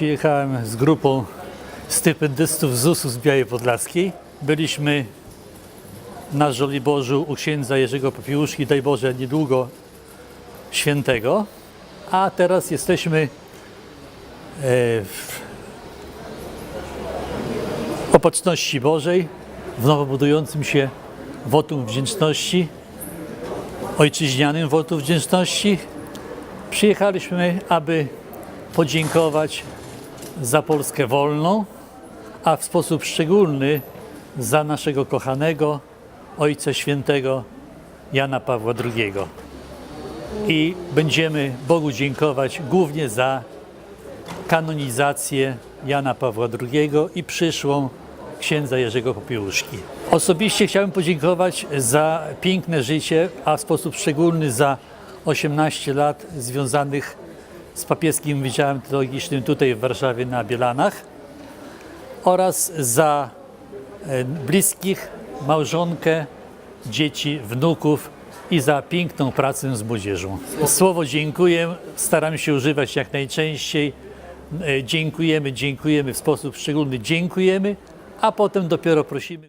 Przyjechałem z grupą stypendystów ZUS-u z Białej Podlaskiej. Byliśmy na Żoliborzu u księdza Jerzego Popiełuszki, daj Boże, niedługo świętego. A teraz jesteśmy e, w Opatrzności Bożej, w nowo budującym się wotum wdzięczności, ojczyźnianym wotum wdzięczności. Przyjechaliśmy, aby podziękować za Polskę wolną, a w sposób szczególny za naszego kochanego Ojca Świętego Jana Pawła II. I będziemy Bogu dziękować głównie za kanonizację Jana Pawła II i przyszłą księdza Jerzego Popiełuszki. Osobiście chciałem podziękować za piękne życie, a w sposób szczególny za 18 lat związanych z papieskim Wydziałem Teologicznym tutaj w Warszawie na Bielanach oraz za e, bliskich, małżonkę, dzieci, wnuków i za piękną pracę z młodzieżą. Słowo dziękuję staram się używać jak najczęściej. E, Dziękujemy, dziękujemy w sposób szczególny, dziękujemy, a potem dopiero prosimy.